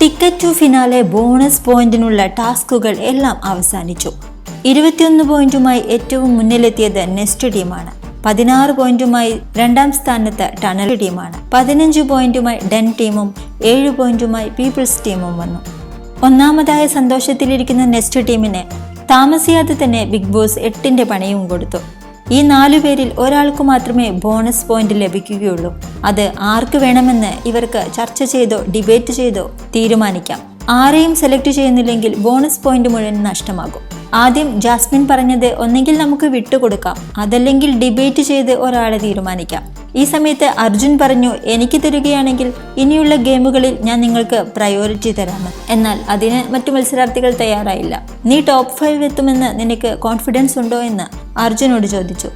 Ticket to finale bonus പോയിന്റിനുള്ള ടാസ്കുകൾ എല്ലാം അവസാനിച്ചു. ഇരുപത്തിയൊന്ന് പോയിന്റുമായി ഏറ്റവും മുന്നിലെത്തിയത് നെസ്റ്റ് ടീമാണ്. പതിനാറ് പോയിന്റുമായി രണ്ടാം സ്ഥാനത്ത് ടണൽ ടീമാണ്. പതിനഞ്ച് പോയിന്റുമായി ഡെൻ ടീമും ഏഴ് പോയിന്റുമായി പീപ്പിൾസ് ടീമും വന്നു. ഒന്നാമതായ സന്തോഷത്തിലിരിക്കുന്ന നെസ്റ്റ് ടീമിന് താമസിയാതെ തന്നെ ബിഗ് ബോസ് എട്ടിന്റെ പണിയും കൊടുത്തു. ഈ നാലു പേരിൽ ഒരാൾക്ക് മാത്രമേ ബോണസ് പോയിന്റ് ലഭിക്കുകയുള്ളൂ. അത് ആർക്ക് വേണമെന്ന് ഇവർക്ക് ചർച്ച ചെയ്തോ ഡിബേറ്റ് ചെയ്തോ തീരുമാനിക്കാം. ആരെയും സെലക്ട് ചെയ്യുന്നില്ലെങ്കിൽ ബോണസ് പോയിന്റ് മുഴുവൻ നഷ്ടമാകും. ആദ്യം ജാസ്മിൻ പറഞ്ഞത് ഒന്നെങ്കിൽ നമുക്ക് വിട്ടുകൊടുക്കാം. അതല്ലെങ്കിൽ ഡിബേറ്റ് ചെയ്ത് ഒരാളെ തീരുമാനിക്കാം. ഈ സമയത്ത് അർജുൻ പറഞ്ഞു എനിക്ക് തരികയാണെങ്കിൽ ഇനിയുള്ള ഗെയിമുകളിൽ ഞാൻ നിങ്ങൾക്ക് പ്രയോറിറ്റി തരാമെന്ന്. എന്നാൽ അതിന് മറ്റു മത്സരാർത്ഥികൾ തയ്യാറായില്ല. നീ ടോപ്പ് ഫൈവ് എത്തുമെന്ന് നിനക്ക് കോൺഫിഡൻസ് ഉണ്ടോ എന്ന് അർജുനോട് ചോദിച്ചു.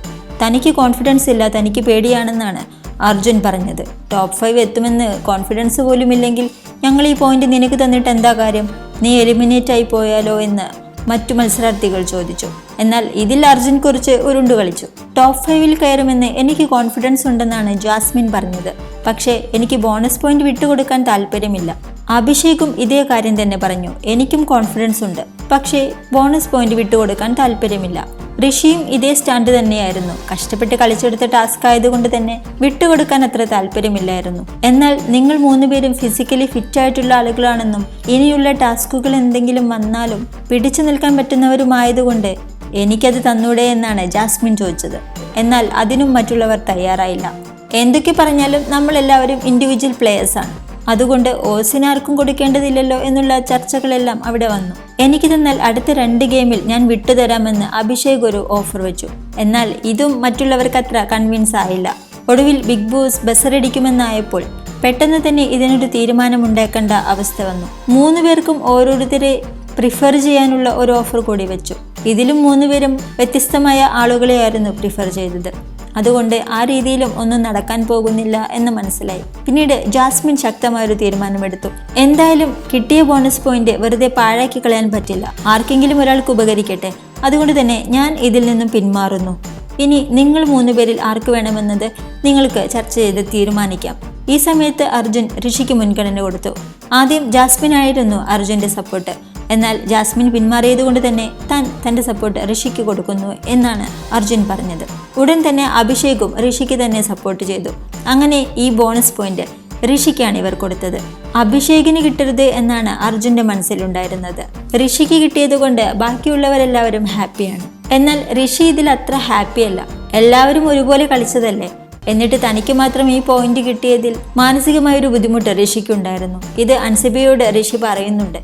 തനിക്ക് കോൺഫിഡൻസ് ഇല്ല തനിക്ക് പേടിയാണെന്നാണ് അർജുൻ പറഞ്ഞത്. ടോപ്പ് ഫൈവ് എത്തുമെന്ന് കോൺഫിഡൻസ് പോലും ഇല്ലെങ്കിൽ ഞങ്ങൾ ഈ പോയിന്റ് നിനക്ക് തന്നിട്ട് എന്താ കാര്യം? നീ എലിമിനേറ്റ് ആയി പോയാലോ എന്ന് മറ്റു മത്സരാർത്ഥികൾ ചോദിച്ചു. എന്നാൽ ഇതിൽ അർജുൻ കുറിച്ച് ഉരുണ്ടു കളിച്ചു. ടോപ്പ് ഫൈവിൽ കയറുമെന്ന് എനിക്ക് കോൺഫിഡൻസ് ഉണ്ടെന്നാണ് ജാസ്മിൻ പറഞ്ഞത്. പക്ഷേ എനിക്ക് ബോണസ് പോയിന്റ് വിട്ടുകൊടുക്കാൻ താല്പര്യമില്ല. അഭിഷേകും ഇതേ കാര്യം തന്നെ പറഞ്ഞു. എനിക്കും കോൺഫിഡൻസ് ഉണ്ട്. പക്ഷേ ബോണസ് പോയിന്റ് വിട്ടുകൊടുക്കാൻ താല്പര്യമില്ല. ഋഷിയും ഇതേ സ്റ്റാൻഡ് തന്നെയായിരുന്നു. കഷ്ടപ്പെട്ട് കളിച്ചെടുത്ത ടാസ്ക് ആയതുകൊണ്ട് തന്നെ വിട്ടുകൊടുക്കാൻ അത്ര താല്പര്യമില്ലായിരുന്നു. എന്നാൽ നിങ്ങൾ മൂന്നുപേരും ഫിസിക്കലി ഫിറ്റ് ആയിട്ടുള്ള ആളുകളാണെന്നും ഇനിയുള്ള ടാസ്കുകൾ എന്തെങ്കിലും വന്നാലും പിടിച്ചു നിൽക്കാൻ പറ്റുന്നവരുമായതുകൊണ്ട് എനിക്കത് തന്നൂടെ എന്നാണ് ജാസ്മിൻ ചോദിച്ചത്. എന്നാൽ അതിനും മറ്റുള്ളവർ തയ്യാറായില്ല. എന്തൊക്കെ പറഞ്ഞാലും നമ്മളെല്ലാവരും ഇൻഡിവിജ്വൽ പ്ലേയേഴ്സാണ് അതുകൊണ്ട് ഓസിനാർക്കും കൊടുക്കേണ്ടതില്ലല്ലോ എന്നുള്ള ചർച്ചകളെല്ലാം അവിടെ വന്നു. എനിക്ക് തന്നാൽ അടുത്ത രണ്ട് ഗെയിമിൽ ഞാൻ വിട്ടുതരാമെന്ന് അഭിഷേക് ഒരു ഓഫർ വെച്ചു. എന്നാൽ ഇതും മറ്റുള്ളവർക്ക് അത്ര കൺവിൻസ് ആയില്ല. ഒടുവിൽ ബിഗ് ബോസ് ബസറടിക്കുമെന്നായപ്പോൾ പെട്ടെന്ന് തന്നെ ഇതിനൊരു തീരുമാനമുണ്ടാക്കേണ്ട അവസ്ഥ വന്നു. മൂന്ന് പേർക്കും ഓരോരുത്തരെ പ്രിഫർ ചെയ്യാനുള്ള ഒരു ഓഫർ കൂടി വെച്ചു. ഇതിലും മൂന്നുപേരും വ്യത്യസ്തമായ ആളുകളെയായിരുന്നു പ്രിഫർ ചെയ്തത്. അതുകൊണ്ട് ആ രീതിയിലും ഒന്നും നടക്കാൻ പോകുന്നില്ല എന്ന് മനസ്സിലായി. പിന്നീട് ജാസ്മിൻ ശക്തമായൊരു തീരുമാനമെടുത്തു. എന്തായാലും കിട്ടിയ ബോണസ് പോയിന്റ് വെറുതെ പാഴാക്കി കളയാൻ പറ്റില്ല. ആർക്കെങ്കിലും ഒരാൾക്ക് ഉപകരിക്കട്ടെ. അതുകൊണ്ട് തന്നെ ഞാൻ ഇതിൽ നിന്നും പിന്മാറുന്നു. ഇനി നിങ്ങൾ മൂന്നുപേരിൽ ആർക്ക് വേണമെന്നത് നിങ്ങൾക്ക് ചർച്ച ചെയ്ത് തീരുമാനിക്കാം. ഈ സമയത്ത് അർജുൻ ഋഷിക്ക് മുൻഗണന കൊടുത്തു. ആദ്യം ജാസ്മിൻ ആയിരുന്നു അർജുന്റെ സപ്പോർട്ട് എന്നാൽ ജാസ്മിൻ പിന്മാറിയതുകൊണ്ട് തന്നെ താൻ തന്റെ സപ്പോർട്ട് ഋഷിക്ക് കൊടുക്കുന്നു എന്നാണ് അർജുൻ പറഞ്ഞത്. ഉടൻ തന്നെ അഭിഷേകും ഋഷിക്ക് തന്നെ സപ്പോർട്ട് ചെയ്തു. അങ്ങനെ ഈ ബോണസ് പോയിന്റ് ഋഷിക്കാണ് ഇവർ കൊടുത്തത്. അഭിഷേകിന് കിട്ടരുത് എന്നാണ് അർജുന്റെ മനസ്സിലുണ്ടായിരുന്നത്. ഋഷിക്ക് കിട്ടിയത് കൊണ്ട് ബാക്കിയുള്ളവരെല്ലാവരും ഹാപ്പിയാണ് എന്നാൽ ഋഷി ഇതിൽ അത്ര ഹാപ്പിയല്ല എല്ലാവരും ഒരുപോലെ കളിച്ചതല്ലേ? എന്നിട്ട് തനിക്ക് മാത്രം ഈ പോയിന്റ് കിട്ടിയതിൽ മാനസികമായ ഒരു ബുദ്ധിമുട്ട് ഋഷിക്കുണ്ടായിരുന്നു. ഇത് അൻസിബിയോട് ഋഷി പറയുന്നുണ്ട്.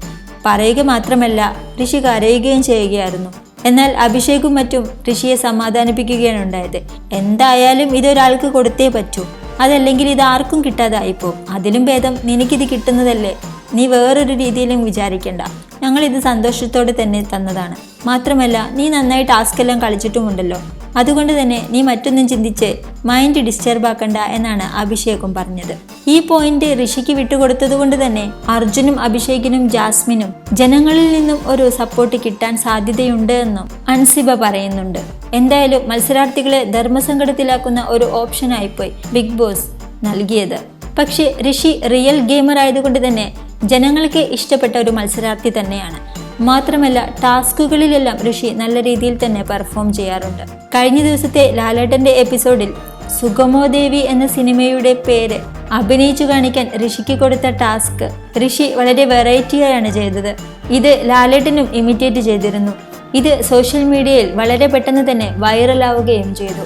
പറയുക മാത്രമല്ല ഋഷി കരയുകയും ചെയ്യുകയായിരുന്നു. എന്നാൽ അഭിഷേകും മറ്റും ഋഷിയെ സമാധാനിപ്പിക്കുകയാണ് ഉണ്ടായത്. എന്തായാലും ഇതൊരാൾക്ക് കൊടുത്തേ പറ്റൂ. അതല്ലെങ്കിൽ ഇത് ആർക്കും കിട്ടാതായിപ്പോ അതിലും ഭേദം നിനക്കിത് കിട്ടുന്നതല്ലേ? നീ വേറൊരു രീതിയിലും വിചാരിക്കണ്ട. ഞങ്ങൾ ഇത് സന്തോഷത്തോടെ തന്നെ തന്നതാണ്. മാത്രമല്ല നീ നന്നായി ടാസ്ക് എല്ലാം കളിച്ചിട്ടുമുണ്ടല്ലോ. അതുകൊണ്ട് തന്നെ നീ മറ്റൊന്നും ചിന്തിച്ച് മൈൻഡ് ഡിസ്റ്റർബ് ആക്കണ്ട എന്നാണ് അഭിഷേകും പറഞ്ഞത്. ഈ പോയിന്റ് ഋഷിക്ക് വിട്ടുകൊടുത്തത് കൊണ്ട് തന്നെ അർജുനും അഭിഷേകിനും ജാസ്മിനും ജനങ്ങളിൽ നിന്നും ഒരു സപ്പോർട്ട് കിട്ടാൻ സാധ്യതയുണ്ട് എന്നും അൻസിബ പറയുന്നുണ്ട്. എന്തായാലും മത്സരാർത്ഥികളെ ധർമ്മസങ്കടത്തിലാക്കുന്ന ഒരു ഓപ്ഷൻ ഓപ്ഷനായിപ്പോയി ബിഗ് ബോസ് നൽകിയത്. പക്ഷേ ഋഷി റിയൽ ഗെയിമർ ആയതുകൊണ്ട് തന്നെ ജനങ്ങൾക്ക് ഇഷ്ടപ്പെട്ട ഒരു മത്സരാർത്ഥി തന്നെയാണ്. മാത്രമല്ല ടാസ്കുകളിലെല്ലാം ഋഷി നല്ല രീതിയിൽ തന്നെ പെർഫോം ചെയ്യാറുണ്ട്. കഴിഞ്ഞ ദിവസത്തെ ലാലേട്ടന്റെ എപ്പിസോഡിൽ സുഗമോ ദേവി എന്ന സിനിമയുടെ പേര് അഭിനയിച്ചു കാണിക്കാൻ ഋഷിക്ക് കൊടുത്ത ടാസ്ക് ഋഷി വളരെ വെറൈറ്റിയായാണ് ചെയ്തത്. ഇത് ലാലേട്ടനും ഇമിറ്റേറ്റ് ചെയ്തിരുന്നു. ഇത് സോഷ്യൽ മീഡിയയിൽ വളരെ പെട്ടെന്ന് തന്നെ വൈറലാവുകയും ചെയ്തു.